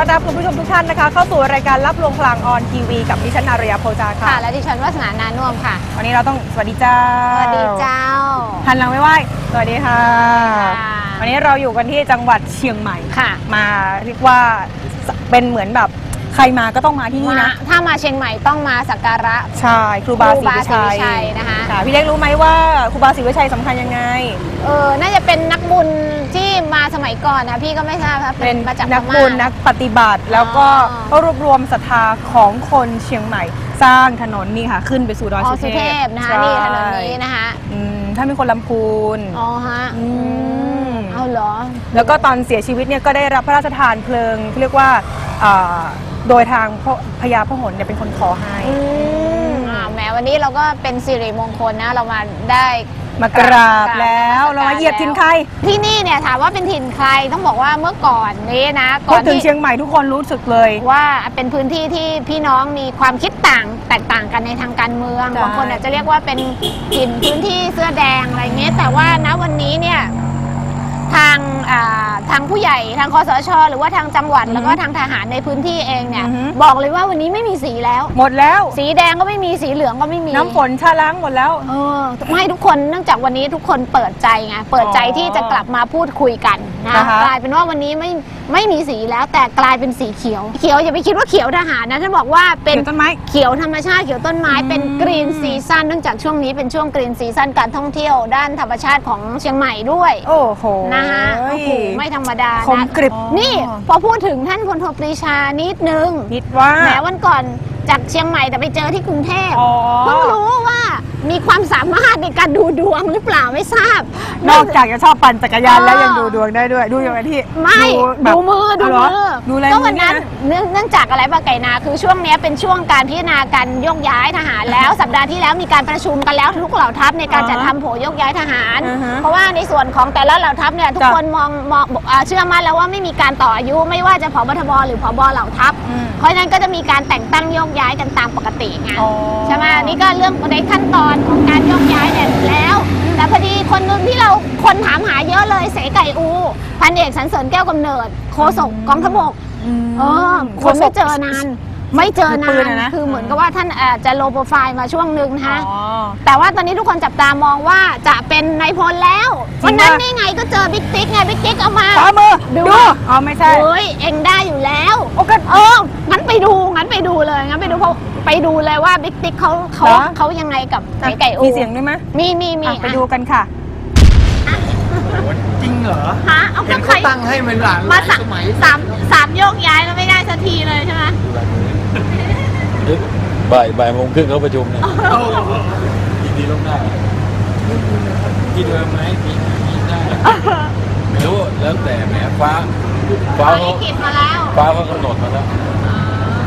ต้อนรับคุณผู้ชมทุกท่านนะคะ เข้าสู่รายการรับลวงพลังออนทีวี กับดิฉันอารยาโพจาค่ะค่ะ และดิฉันวัฒนานานุ่วมค่ะ วันนี้เราต้องสวัสดีเจ้าสวัสดีเจ้าหันหลังไม่ไหวสวัสดีค่ะ ค่ะวันนี้เราอยู่กันที่จังหวัดเชียงใหม่ค่ะ มาเรียกว่าเป็นเหมือนแบบใค รมาก็ต้องมาที่นี่มานะ ถ้ามาเชียงใหม่ต้องมาสักการะใช่ครูบาศรีวิครูบาศรีชัวิยชัยนะคะค่ะพี่เล็กรู้ไหมว่าครูบาศรีวิชัยสำคัญยังไงเออน่าจะเป็นนักบุญที่มาสมัยก่อนนะพี่ก็ไม่ทราบครับเป็นมาจากนักพม่าบุญนักปฏิบัติแล้วก็อ๋อก็รวบรวมศรัทธาของคนเชียงใหม่สร้างถนนนี่ค่ะ ขึ้นไปสู่ดอยอ๋อสุสุเทเทพพนะคะใช่นี่ถนนนี้นะคะอืมถ้ามีคนลำพูนอ๋อฮะอืมเอาเหรอ แล้วก็ตอนเสียชีวิตเนี่ยก็ได้รับพระราชทานเพลิงที่เรียกว่าอ่า โดยทางพระพญาพหลเนี่ยเป็นคนขอให้อืมอ่าแหมวันนี้เราก็เป็นสิริมงคลนะเรามาได้มากราบกราบแล้วนมัสการเรามาเหยียบทินใครที่นี่เนี่ยถามว่าเป็นถิ่นใครต้องบอกว่าเมื่อก่อนนี้นะพูก่อดนถึงที่ เชียงใหม่ทุกคนรู้สึกเลย ว่าเป็นพื้นที่ที่พี่น้องมีความคิดต่างแตกต่างกันในทางการเมืองใช่ บางคนอาจจะเรียกว่าเป็นถิ่นพื้นที่เสื้อแดงอะไรเงี้ยแต่ว่าณวันนี้เนี่ย ทางอ่าทางผู้ใหญ่ทางคอสช หรือว่าทางจังหวัดแล้วก็ทางทหารในพื้นที่เองเนี่ยอือฮึบอกเลยว่าวันนี้ไม่มีสีแล้ว หมดแล้ว สีแดงก็ไม่มีสีเหลืองก็ไม่มีน้ำฝนชาล้างหมดแล้วเออไม่ทุกคนเนื่องจากวันนี้ทุกคนเปิดใจไงเปิดใจอ๋อที่จะกลับมาพูดคุยกันนะนะคะกลายเป็นว่าวันนี้ไม่ไม่มีสีแล้วแต่กลายเป็นสีเขียว เขียวอย่าไปคิดว่าเขียวทหารนะท่านบอกว่าเป็นเขียวต้นไม้เขียวธรรมชาติเขียวต้นไม้อืมเป็นกรีนซีซันเนื่องจากช่วงนี้เป็นช่วงกรีนซีซันการท่องเที่ยวด้านธรรมชาติของเชียงใหม่ด้วย โอ้โหนะคะโอ้โหไม่ธรรมดาคมนะกริบ นี่พอพูดถึงท่านพลโทปรีชานิดนึงนิดว่า แหมวันก่อนจากเชียงใหม่แต่ไปเจอที่กรุงเทพอ๋อ เพิ่งรู้ว่ามีความสามารถในการดูดวงหรือเปล่าไม่ทราบ นอกจากจะชอบปั่นจักรยานเออแล้วยังดูดวงได้ด้วย ดูอย่างไรที่ไม่แบบดูมือดูเาเหรมือดูอะไรก็วันนั้นมือเยเนื่องเนื่องจากอะไรปะไก่นาคือช่วงเนี้ยเป็นช่วงการพิจารณาการโยกย้ายทหารแล้วสัปดาห์ที่แล้วมีการประชุมกันแล้วทุกเหล่าทัพในการอ๋อจัดทำโผโยกย้ายทหารอือฮะเพราะว่าในส่วนของแต่ละเหล่าทัพเนี่ยทุกจ้ะคนมองมองอ่าเชื่อมั่นแล้วว่าไม่มีการต่ออายุไม่ว่าจะผบทบหรือผบเหล่าทัพอืมเพราะฉะนั้นก็จะมีการแต่งตั้งโยกย้ายกันตามปกติไงอ๋อใช่ไหมนี่ก็เรื่องในขั้นตอนของการโยกย้ายเนี่ยแล้ว แต่พอดีคนหนึงที่เราคนถามหาเยอะเลยเสไก่อู พันเอกสันเสริญแก้วกำเนิดโฆษกกองทพบกมเออคนไม่เจอนาน ไม่เจอนานมือปืนอะนะคือเหมือนกับว่าท่านอาจจะโลโปรไฟล์มาช่วงหนึ่งนะคะอ๋อ แต่ว่าตอนนี้ทุกคนจับตามองว่าจะเป็นนายพลแล้วจริวันงนั้นปะ นี่ไงก็เจอบิ๊กติ๊กไงบิ๊กติ๊กเอามา ขวามือดู ดูอ๋อไม่ใช่ เฮ้ยเองได้อยู่แล้วโอ้ก็เอองั้นไปดูงั้นไปดูเลยงั้นไปดูเพราะไปดูเลยว่าบิ๊กติ๊กเขาเขาเหรอ เขายังไงกับไก่ไก่อูมีเสียงด้วยไหมมีมีมีอะไปดูกันค่ะ จริงเหรอ ฮะเอาเห็นใครเขาตั้งให้มันหลานมาสาสมัยสามสามโยกย้ายแล้วไม่ได้สักทีเลยใช่ไหม บ่ายบ่ายโมงครึ่งเขาประชุมนะยินดีล่วงหน้าที่เดิมไหมมีมีได้ไม่รู้แล้วแต่แหมฟ้าฟ้าเขาเขาลิขิตมาแล้วฟ้าเขากำหนดมาแล้ว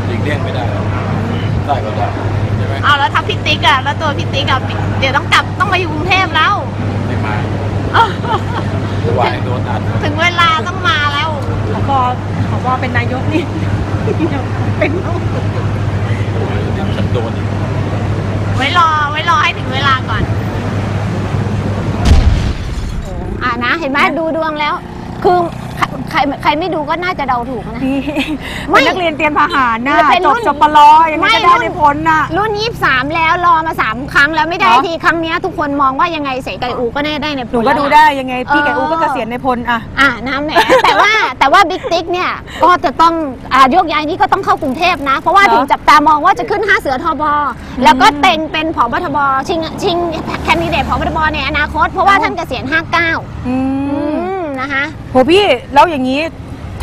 หลีกเลี่ยงไม่ได้หรอกได้ก็ได้ใช่ไหมเอาแล้วทับพิติกอะแล้วตัวพิติกอะเดี๋ยวต้องกลับต้องมาอยู่กรุงเทพแล้วไม่มาจะวายโดนอัดถึงเวลาต้องมาแล้วขอบอขอบอเป็นนายกนี่เป็น ฉันโดนอีกไว้รอไว้รอให้ถึงเวลาก่อน อ่านะ เห็นไหมดูดวงแล้ว คือใครใครใครไม่ดูก็น่าจะเดาถูกนะ นี่ไม่เป็นนักเรียนเตรียมทหารน่ะมันเป็นจรุ่บนจบปลอยังไงไม่ก็ได้รุ่น ในผลน่ะ รุ่นยี่สามแล้วรอมาสามครั้งแล้วไม่ได้เหรอ ทีครั้งเนี้ยทุกคนมองว่ายังไงเสไก่อูก็ได้ได้ในหนูก็แล้วดูล่ะได้ยังไงพี่เออไก่อูก็เกษียณในพลอะ อ่าน้ำแหนแต่ว่าแต่ว่าบิ๊กติ๊กเนี่ยก็จะต้องอ่าโยกย้ายนี้ก็ต้องเข้ากรุงเทพนะ เพราะว่าเหรอ ถูกจับตามองว่าจะขึ้น5เสือทบแล้วก็เต็งเป็นผบทบชิงชิงแคนดิเดตผบทบในอนาคต เพราะว่าท่านเกษียณ59 อือืมม นะคะโหพี่แล้วอย่างนี้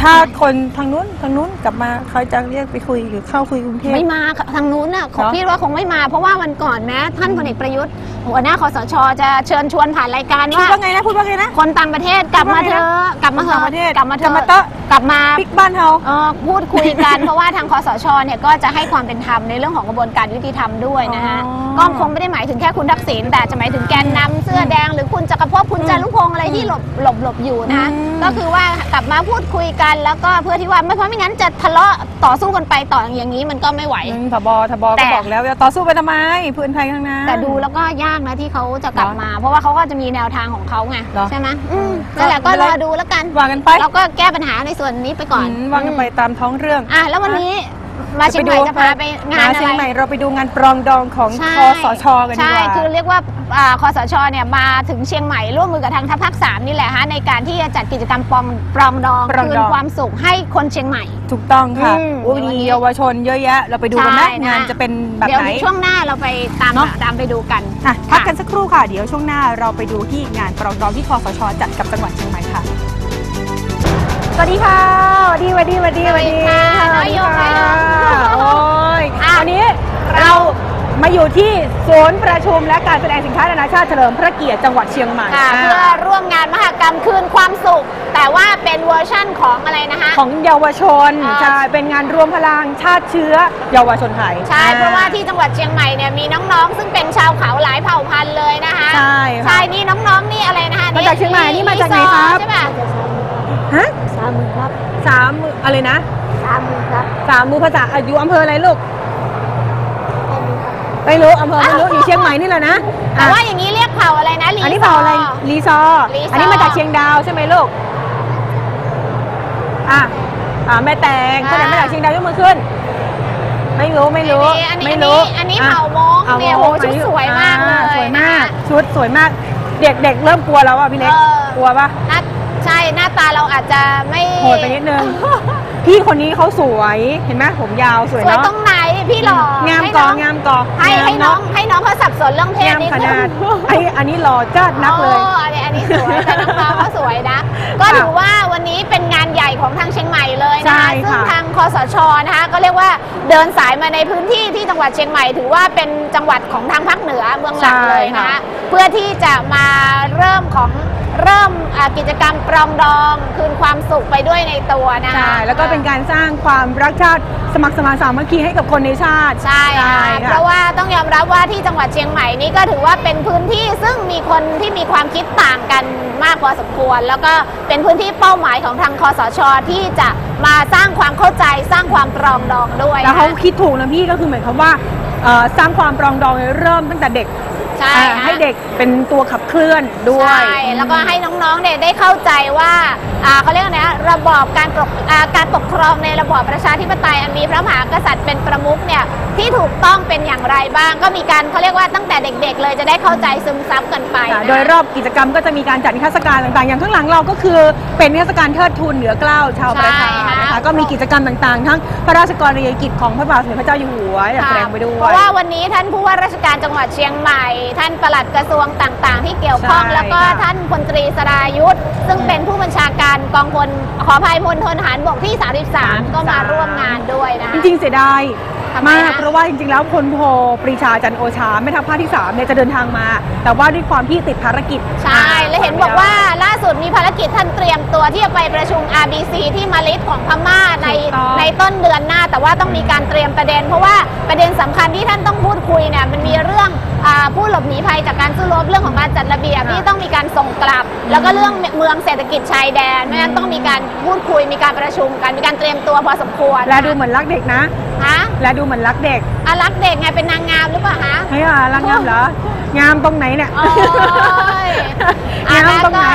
ถ้าคนทางนู้นทางนู้นกลับมาเขาจะเรียกไปคุยหรือเข้าคุยกรุงเทพ ไม่มาค่ะทางนู้นน่ะของเหรอพี่ว่าคงไม่มา เพราะว่าวันก่อนแม้ท่านพลเอกประยุทธ์ หัวหน้าคอสชจะเชิญชวนผ่านรายการพูดว่า ว่าไงนะพูดว่าไงนะ คนต่างประเทศกลับมาเถอะกลับมาเถคนต่างอะประเทศกลับมาเถกลับมาอะเถอะกลับมาปิกบ้านเฮา เอ่อพูดคุยกัน เพราะว่าทางคอสชเนี่ยก็จะให้ความเป็นธรรมในเรื่องของกระบวนการยุติธรรมด้วยนะฮะอ๋อ ก็คงไม่ได้หมายถึงแค่คุณทักษิณแต่จะหมายถึงแกนนำเสื้อแดง หรือคุณจักรภพคุณจารุพงศ์อะไรที่หลบหลบหลบอยู่นะอืมก็คือว่ากลับมาพูดคุยกัน แล้วก็เพื่อที่ว่าไม่เพราะไม่งั้นจะทะเลาะต่อสู้กันไปต่ออย่างนี้มันก็ไม่ไหว อืมทบทบแต่ ก็บอกแล้วจะต่อสู้ไปทำไมพื้นไทยข้างหน้าแต่ดูแล้วก็ยากนะที่เขาจะกลับมา เพราะว่าเขาก็จะมีแนวทางของเขาไงเหรอใช่ไหมอืมนั่นแหละก็รอดูแล้วกันว่ากันไปเราก็แก้ปัญหาในส่วนนี้ไปก่อนอืมว่ากันไปตามท้องเรื่องอะแล้ววันนี้ มาเชียงใหม่จะพาไปงานมอะเชียไรงใหม่เราไปดูงานปรองดองของใช่คอสชกันดีใช่กว่า คือเรียกว่าอ่าคอสชเนี่ยมาถึงเชียงใหม่ร่วมมือกับทางทัพภาคสามนี่แหละฮะในการที่จะจัดกิจกรรมปรองปรองดองปรองคืดนอง ความสุขให้คนเชียงใหม่ ถูกต้องค่ะอืมอุ้ยเดี๋ยววันมีนี้เยาวชนเยอะแยะ เราไปดูกันไหมใช่นะ งานจะเป็นแบบเดี๋ยวไหน ช่วงหน้าเราไปตามเนอะ ตามไปดูกัน อะพักกันสักครู่ค่ะ เดี๋ยวช่วงหน้าเราไปดูที่งานปรองดองที่คอสชจัดกับจังหวัดเชียงใหม่ค่ะ สวัสดีค่ะสวัสดีสวัสดีสวัสดีสวัสดีค่ะสวัสน้อยโยมค่ะน้อยโยมโอ้ยอะวันนี้เรามาอยู่ที่ศูนย์ประชุมและการแสดงสินค้านานาชาติเฉลิมพระเกียรติจังหวัดเชียงใหม่ค่ะอ่าเพื่อร่วมงานมหกรรมคืนความสุข แต่ว่าเป็นเวอร์ชั่นของอะไรนะคะของเยาวชนอ่าใช่เป็นงานรวมพลังชาติเชื้อเยาวชนไทยใช่เพราะว่าที่จังหวัดเชียงใหม่เนี่ยมีน้องๆ ซึ่งเป็นชาวเขาหลายเผ่าพันธุ์เลยนะคะใช่ค่ะใช่นี่น้องๆนี่อะไรนะคะมาจากเชียงใหม่นี่มาจากไหนซอครับใช่ป่ะฮะ สามมือครับสามมืออะไรนะสามมือครับสามมือภาษาอายุอำเภออะไรลูกไม่รู้อำเภอไม่รู้อยู่เชียงใหม่นี่แหละนะแต่อะว่าอย่างนี้เรียกเผ่าอะไรนะลีอันนี้เผ่าอะไรลีซอร์ลีซอร์อันนี้มาจากเชียงดาวใช่ไหมลูกอะอ่าแม่แตงคนไหนมาจากเชียงดาวยกมือขึ้น ไม่รู้ไม่รู้อันนี้ไม่อันรู้นี้อันนี้อะเผ่ามงเนี่ยโหชุดสวยมากเลอ่ยสวยมากนะคะชุดสวยมาก เด็กเด็กเริ่มกลัวแล้วอะพี่เล็กเออกลัวปะหน้าใช่หน้า ตาเราอาจจะไม่โหดไปนิดนึง พี่คนนี้เขาสวย เห็นไหมผมยาวสวยสวยเนาะ ตรงไหนพี่หล่องามให้กน้อองงามกอให้ให้งามน้องเาะให้น้องเขาสับสนเรื่องเพศงามนิดขนึนาดงไออันนี้หล่อจ้าดนักเลย โอ้อันนี้อันนี้สวยแต่น้องเขาเขาสวยนะ ก็ถือว่าวันนี้เป็นงานใหญ่ของทางเชียงใหม่เลยใช่นะคะค่ะซึ่งทางคอสชนะคะก็เรียกว่าเดินสายมาในพื้นที่ที่จังหวัดเชียงใหม่ ถือว่าเป็นจังหวัดของทางภาคเหนือเมืองหลักเลยนะคะเพื่อที่จะมาเริ่มของ เริ่มอ่ากิจกรรมปรองดองคืนความสุขไปด้วยในตัวนะคะใช่แล้วก็เป็นการสร้างความรักชาติสมัครสมานสามัคคีให้กับคนในชาติ ใช่ค่ะค่ะเพราะว่าต้องยอมรับว่าที่จังหวัดเชียงใหม่นี่ก็ถือว่าเป็นพื้นที่ซึ่งมีคนที่มีความคิดต่างกันมากพอสมควร แล้วก็เป็นพื้นที่เป้าหมายของทางคอสชที่จะมาสร้างความเข้าใจสร้างความปรองดองด้วยแล้วเขานะคะ คิดถูกนะพี่ก็คือเหมือนคำว่าเอ่อสร้างความปรองดองเริ่มตั้งแต่เด็ก ใช่อ่าค่ะ ให้เด็กเป็นตัวขับเคลื่อนด้วย ใช่ แล้วก็ให้น้องๆเนี่ยได้เข้าใจว่าอ่าเขาเรียกว่าไงนะระบอบการปกอ่าการปกครองในระบอบประชาธิปไตยอันมีพระมหากษัตริย์เป็นประมุขเนี่ยที่ถูกต้องเป็นอย่างไรบ้าง ก็มีการเขาเรียกว่าตั้งแต่เด็ก ๆ เลยจะได้เข้าใจซึมซับกันไปค่ะนะโดยรอบกิจกรรมก็จะมีการจัดนิทรรศการต่างๆ อย่างข้างหลังเราก็คือเป็นนิทรรศการเทิดทูนเหนือเกล้าชาวประชาใช่ค่ะนะคะก็มีกิจกรรมต่างๆ ทั้งพระราชกรณียกิจของพระบาทสมเด็จพระเจ้าอยู่หัวแสดงไปด้วเพยราะว่าวันนี้ท่านผู้ว่าราชการจังหวัดเชียงใหม่ ท่านปลัดกระทรวงต่างๆ ที่เกี่ยวข้องใช่แล้วก็ค่ะท่านพลตรีสรายุทธซึ่งเป็นผู้บัญชาการกองพลขออภัยพลทหารบกที่ 33 ก็มาร่วมงานด้วยนะจริงๆเสียดาย มมากคะเพราะว่าจริงๆ แล้วพลโทปรีชาจันทร์โอชาแม่ทัพภาคที่3เนี่ยจะเดินทางมา แต่ว่าด้วยความที่ติดภารกิจใช่ และเห็นบอกว่าล่าสุดมีภารกิจท่านเตรียมตัวที่จะไปประชุม RBC ที่มาลิสของพม่าในถูกต้องในต้นเดือนหน้า แต่ว่าต้องมีการเตรียมประเด็น เพราะว่าประเด็นสำคัญที่ท่านต้องพูดคุยเนี่ยมันมีเรื่องอาผู้หลบหนีภัยจากการสู้รบเรื่องของการจัดระเบียบที่ต้องมีการส่งกลับ แล้วก็เรื่องเมืองเศรษฐกิจชายแดนไม่งั้นต้องมีการพูดคุยมีการประชุมกันมีการเตรียมตัวพอสมควรและดูเหมือนรักเด็กนะฮะและดูเหมือนรักเด็กอารักเด็กไงเป็นนางงามหรือเปล่าฮะเฮ้ยอะรักงามเหรอ งามตรงไหนเนี่ยโอ้ยอะงามตรงไหน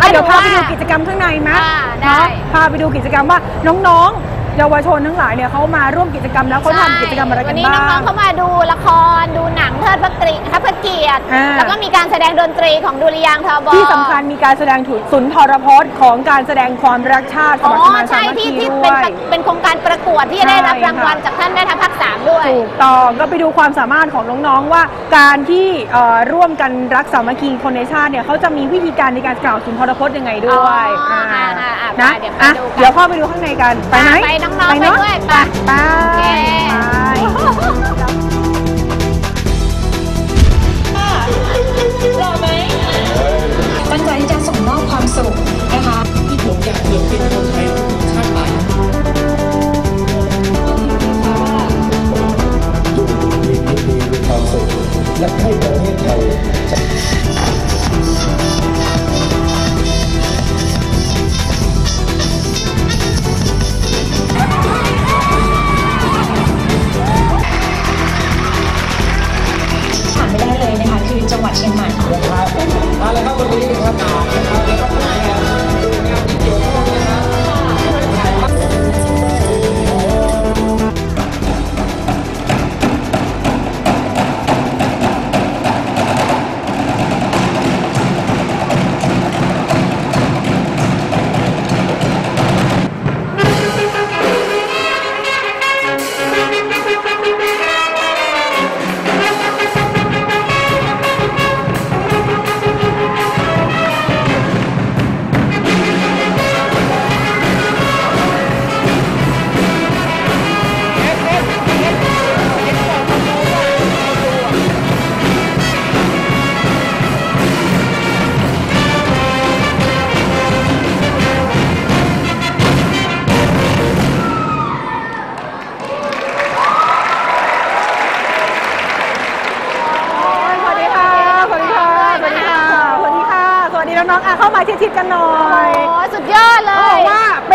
แล้วก็ อะเดี๋ยวพาไปให้ดูดูว่ากิจกรรมข้างในไหมอ่าได้ เนาะพาไปดูกิจกรรมว่าน้องๆ เยาวชนทั้งหลายเนี่ยเขามาร่วมกิจกรรมแล้วเขาทำกิจกรรมอะไรกัวันนนี้บ้าน้องงๆเขามาดูละครดูหนังเทิดพระเกียรติพระเกียรติอ่าแล้วก็มีการแสดงดนตรีของดุริยางค์ทบที่สำคัญมีการแสดงถุนสุนทรพจน์ของการแสดงความรักชาติสอ๋อมัครสมานสาใช่มัคที่คีที่ด้เป็นวยเป็นโครงการประกวดที่จะได้รับใช่รางวัลค่ะจากท่านแม่ทัพภาคสามด้วยถูกต้องก็ไปดูความสามารถของน้องๆว่า การที่เอ่อร่วมกันรักสามัคคีคนในชาติเนี่ยเขาจะมีวิธีการในการกล่าวสุนทรพจน์ยังไงด้วยอ๋ออ่าอ่าอ่านะเดี๋ยวไปอะดูกันเดี๋ยวเข้าไปดูข้างในกันไปไหมไปน้องๆไปด้วยไป ไปไปตั้งใจที่จะส่งมอบความสุขนะคะ ที่ผมอยากเกิดขึ้นให้คนไทยชาติไป ทุกคนมีความสุขและให้ประเทศไทย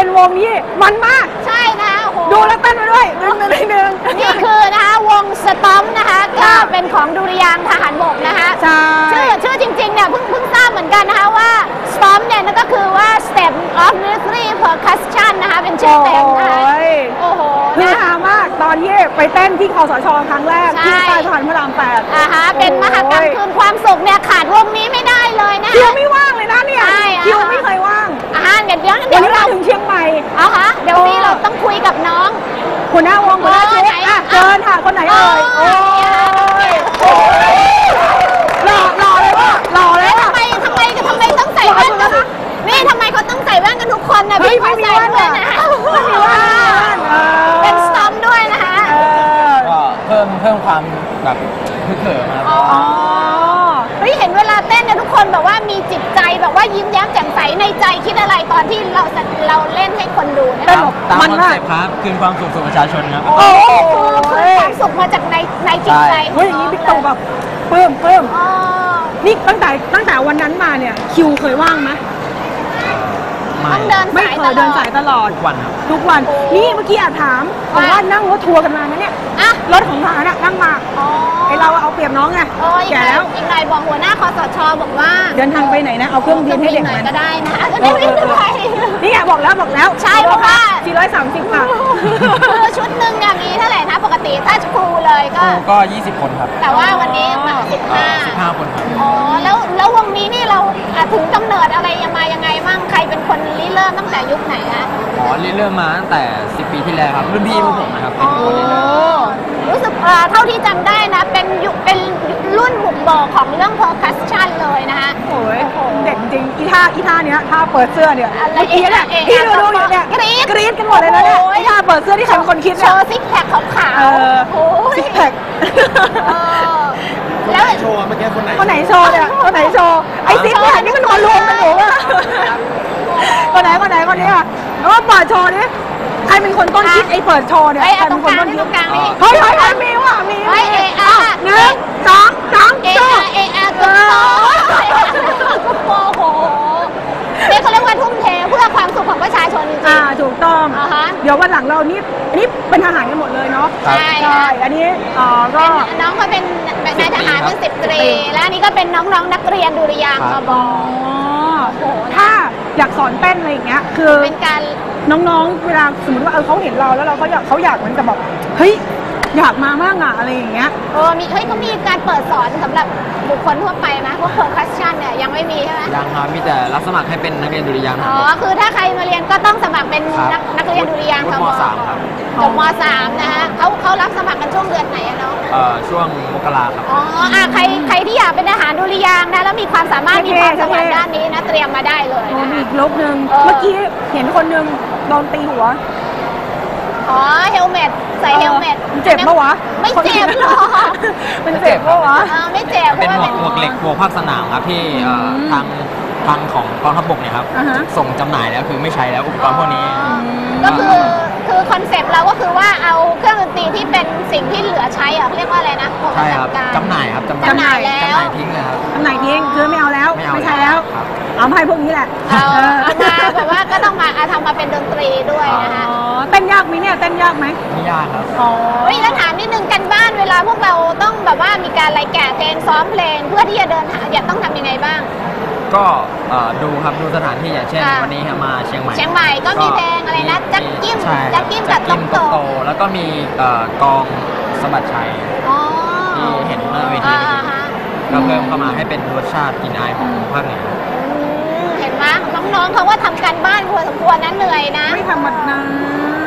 เป็นวงที่มันมาก ใช่นะ ดูแล้วเต้นไปด้วยนึงนึงนึงนี่คือนะคะวงสตอมนะคะก็เป็นของดุริยางค์ทหารบกนะคะใช่ชื่อชื่อจริงๆเนี่ยเพิ่งเพิ่งทราบเหมือนกันนะคะว่า Storm เนี่ยนั่นก็คือว่า Step of Military Percussion นะคะเป็นชื่อเต็มนะคะโอ้ยโอ้โหฮือนะฮามากตอนที่ไปเต้นที่คอสชครั้งแรกใช่ที่ใต้สะพานพระรามแปดอ่าฮะเป็นมหกรรมโอ้ยคืนความสุขเนี่ยขาดวงนี้ไม่ได้เลยนะคิวคะไม่ว่างเลยนะเนี่ยใช่อะคิวไม่เคยว่างอ่าเดี๋ยวเดี๋ยววัเดี๋นยวนี้เราเราถึงเชียงใหม่เอาคะเดี๋ยวนี้เราต้องคุยกับน้องหัวหน้าวงหัวหน้าเอชุอดไหนอะอะเชิญค่ะคนไหนเอ่ยโอ้โอ้ยยโอ้ยหล่อหล่อเลยว่ะหล่อเลยว่ะทำไมทำไมทำไมต้องใส่แว่นกันทุกนี่ทำไมเขาต้องใส่แว่นกันทุกคนนะเฮ้ยพี่ไม่เขามีใส่แว่นด้วยอะนะไม่มีแว่นเออ เป็นสตอมด้วยนะคะ เออก็เพิ่มเพิ่มความแบบฮึกเหิมครับ อ๋อ คนแบบว่ามีจิตใจแบบว่ายิ้มแย้มแจ่มใสในใจคิดอะไรตอนที่เราเราเล่นให้คนดูนะเต้นคะแบบตามมันคอนมากเซ็ปต์ครับคืนความสุขสู่ประชาชนครับ โอ้โหคือความสุขมาจากในในจิตใจเฮ้ยอย่างนี้บิ๊กตู่แบบเพิ่มเพิ่มอ๋อ นี่ตั้งแต่ตั้งแต่วันนั้นมาเนี่ยคิวเคยว่างไหม ไม่ ต้องเดินไม่สายเคตยลเดิอนดสายตลอด ทุกวันครับ ทุกวันโอ้นี่เมื่อกี้อาจถามบอกว่าว่านั่งรถทัวร์กันมานะเนี่ย อะรถของทหารน่ะนั่งมา อ๋อไอเราเอาเปรียบน้องไงโอ้ยอีกแก่หน่อยแล้ว อีกหน่อยบอกหัวหน้าคอสชบอกว่าเดินทางไปไหนนะ เอาเครื่องบินให้เด็กหน่อมัยนก็ได้นะจะได้ไม่เป็นไรนี่ไงบอกแล้วบอกแล้วใช่เพราะว่า 430ค่ะคือชุดหนึ่งเนี่ยมีเท่าไหร่นะปกติถ้าครูเลยก็ครูก็ 20 คนครับแต่ว่าวันนี้มาสิบเอ่ห้าอ15คนครับ อ๋อแล้วแล้ววงนี้นี่เราอะถึงกำเนิดอะไรยังมายังไงมั่งใครเป็นคนริเริ่มตั้งแต่ยุคไหนฮะอ๋อเริ่มมาตั้งแต่ 10 ปีที่แล้วครับรุ่นพี่พวกผมนะครับเป็นคนเริ่มรู้สึกเอ่อเท่าที่จำได้นะ เป็นยุคเป็นรุ่นบุกเบิกของเรื่อง percussion เลยนะคะโอ้ยเด็กจริงอีท่าอีท่าเนี้ยท่าเปิดเสื้อเนี่ยอะไรเมื่อกี้เนี่ยเอ๊ะที่เอ๊ะดูดูอยู่เนี่ยกรี๊ดกรี๊ดกันหมดเลยนะเนี่ยโอ้ยไอ้ท่าเปิดเสื้อที่ใครเป็นคนคิดโชเนี่ยว์ซิกแพคขาวเออๆโอ้ยซิกแพคเออแล้ว โชว์เมื่อกี้คนไหนคนไหนโชว์เนี่ยคนไหนโชว์ไอ้ซิกแพคนี่มันมารวมกันอยู่อะ คนไหนคนไหนคนนี้อะแล้วว่าเปิดโชว์นี่ใครเป็นคนต้นคิดไอ้เปิดโชว์เนี่ยเฮ้ยใครเอาตเป็รนงคนกลางต้นนี่คิตดรงกลางนี่เฮ้ยเฮ้ยเฮ้ยมีว่ะมีเฮ้ยเอะอ้าอะวหนึ่งสองสามเอโชอะว์เอะอะตัวโตโอ้โหนี่เขาเรียกว่าทุ่มเทเพื่อความสุขของประชาชนจริงอ่าถูกต้อง อ่าฮะ เดี๋ยววันหลังเรานี่นี่เป็นทหารกันหมดเลยเนาะใช่ใช่อันนี้เอ่อๆก็ เป็นน้องเขาเป็นนายทหารเป็นสิบตรี และอันนี้ก็เป็นน้องๆนักเรียนดุริยางค์ครับบอ๋อถ้า อยากสอนเต้นอะไรอย่างเงี้ย คือเป็นการน้องๆเวลาสมมติว่าเออเขาเห็นเราแล้วเราก็อยากเขาอยากเหมือนกับแบบเฮ้ย อยากมามากอะอะไรอย่างเงี้ย เออมีเฮ้ยเขามีการเปิดสอนสำหรับบุคคลทั่วไปไหมพวก percussion เนี่ยยังไม่มีใช่ไหมยังครับมีแต่รับสมัครให้เป็นนักเรียนดุริยางค์อ๋นะอครับคือถ้าใครมาเรียนก็ต้องสมัครเป็นครับนักนักเรียนดุริยางค์วุฒิทมบสามครับ จบมสามนะฮะเขาเขารับสมัครกันช่วงเดือนไหนอะเนาะ เอ่อช่วงมกราครับ อ๋ออะใคร ใครที่อยากเป็นทหารดุริยางค์นะ แล้วมีความสามารถ มีความสามารถด้านนี้นะ เตรียมมาได้เลยโอ้นะมีคะ อีกลบหนึ่งเออ เมื่อกี้เห็นคนหนึงโดนตีหัว อ๋อ เฮลเมต ใส่เฮลเมตมันเจ็บปะวะไม่เจ็บหรอกมันเจ็บปะวะเออไม่เจ็บเพเป็นราะหมว่าวกหมวกเหล็กหมวกภาคสนามครับที่เอ่ออมทางทางของกองทัพบกเนี่ยครับอ่าฮะส่งจำหน่ายแล้วคือไม่ใช้แล้วอุปกรณ์พวกนี้อ๋อก็คือ คือคอนเซปต์เราก็คือว่าเอาเครื่องดนตรีที่เป็นสิ่งที่เหลือใช้อะเขาเรียกว่าอะไรนะของใช่ครับจัดการ จำหน่ายครับจำหจำหน่ายแล้ว จำหน่ายทิ้งเลยครับ อันไหนทิ้งคือไม่เอาแล้วไม่เอาใช่แล้วครับ เอามาให้พวกนี้แหละเอาเออเอามาแบบว่าก็ต้องมาเอาทำมาเป็นดนตรีด้วยนะคะอ๋อเต้นยากไหมเนี่ยเต้นยากไหมไม่ยากครับ อ๋อเฮ้ยแล้วถามนิดนึงกันบ้านเวลาพวกเราต้องแบบว่ามีการรายแกะเพลงซ้อมเพลงเพื่อที่จะเดินทางอยากต้องทำยังไงบ้าง ก็เอ่อดูครับดูสถานที่อย่างเช่น ค่ะ วันนี้ครับมาเชียงใหม่เชียงใหม่ก็มีเพลงอะไรนะจักกิ้มใช่จักกิ้มกับจักกิ้มต๊อกโตโตแล้วก็มีเอ่อกองสะบัดชัย อ๋อที่เห็นหน้าเวที อ่าฮะ ก็เพิ่มเข้ามาให้เป็นรสชาติกลิ่นอายของภาคเหนือ อืมเห็นไหมน้องๆเขาว่าทำการบ้านพอสมควรนะเหนื่อยนะไม่ธรรมดา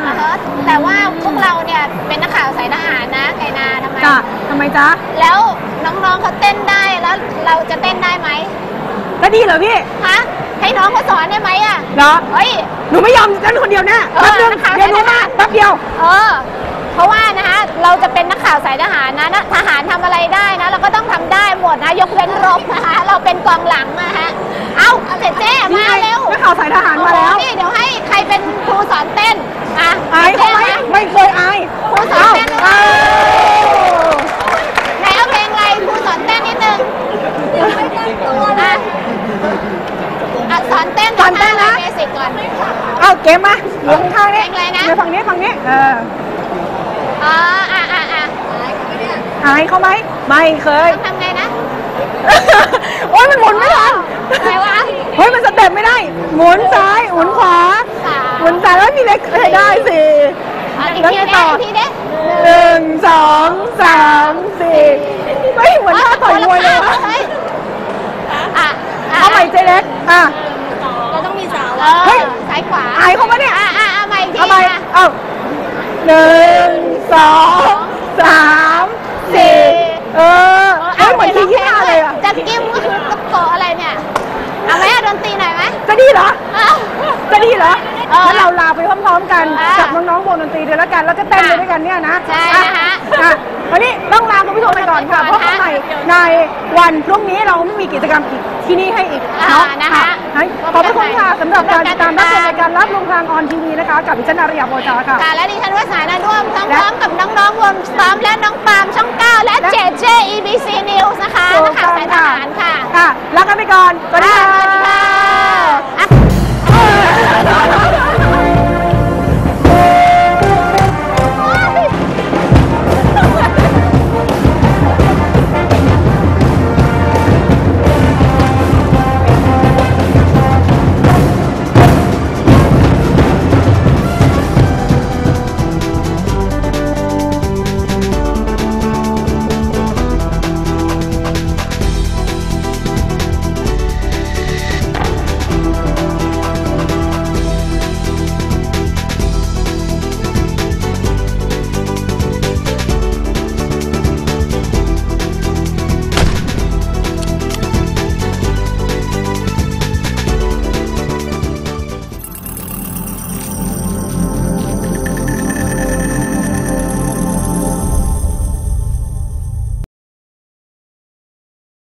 อ่าฮะแต่ว่าพวกเราเนี่ยเป็นนักข่าวสายทหารนะไกนาทำไมจ้ะทำไมจ๊ะแล้วน้องๆเขาเต้นได้แล้วเราจะเต้นได้ไหม แล้วดีเหรอพี่ฮะให้น้องเขาสอนได้ไหมอะเหรอเฮ้ย หนูไม่ยอมเต้นคนเดียวแน่เออแป๊บนึงนะคะเดี๋ยวหนูมาแป๊บเดียว เออ เพราะว่านะคะ เราจะเป็นนักข่าวสายทหารนะนะทหารทำอะไรได้นะ เราก็ต้องทำได้หมดนะ ยกเว้นรบนะคะ เราเป็นกองหลังนะฮะ เอาเจ๊เจ๊มาเร็วนักข่าวสายทหารมาแล้วโอ้โหนี่เดี๋ยวให้ใครเป็นครูสอนเต้นอะ อายเขา เจ๊ ไหม มา ไม่เคยอาย ครูสอนเต้น อ้าว ไหนเอาเพลงอะไรครูสอนเต้นนิดนึงอะ กมมาอยู่ข้างๆนี่เพลงอะไรนะ อยู่ฝั่งนี้ฝั่งนี้ เอออ๋ออะอะอะอายเขาไหมไม่เคย ต้องทำไงนะ โอ๊ยมันหมุนไม่ทันอะไรวะ เฮ้ยมันสเต็ปไม่ได้ หมุนซ้าย หมุนขวาสามหมุนซ้ายแล้วพี่เล็กให้ได้สิอะอีกแล้วทีไงเด้ต่ออีกทีเด้หนึ่งสองสามสี่เฮ้ยเหมือนท่าต่อยมวยเลยว่ะฮ้อะะเอาใหม่เจ๊เล็กอะเราต้องมีสาวเฮ้ยซ้ายขวาอายเขาปะเนี่ยอะอะเอาใหม่อีกทีเอาใหม่อะเอาหนึ่งสองสามสี่เออเอ้ยเหมือนทีที่ห้าเลยอะจะกิ้มก็คือตะโกะอะไรเนี่ยเอาไหมอะดนตรีหน่อยไหมจะดีเหรออ้าวจะดีเหรอเอองั้นเราลาไปพร้อมๆกันอะกับน้องๆวงดนตรีเดียวแล้วกัน แล้วก็เต้นไปด้วยกันเนี่ยนะใช่อ่นะคะ อะวันนี้ต้องลาคุณผู้ชมไปก่อนค่ะเพราะข้างในในวันพรุ่งนี้เราไม่มีกิจกรรมอีกที่นี่ให้อีกอ่าเนาะนะคะอ่ขอบพระคุณค่ะ การรับลงทางออนทีวีนะคะ กับดิฉันอาริยาโบจาค่ะ ค่ะและดิฉันวสานาด้วมพร้อมกับน้องๆวงซ้อมและน้องปามช่องเก้าและเจเจ EBC News นะคะนักข่าวสายทหารค่ะ ค่ะแล้วกันไปก่อนสวัสดีค่ะ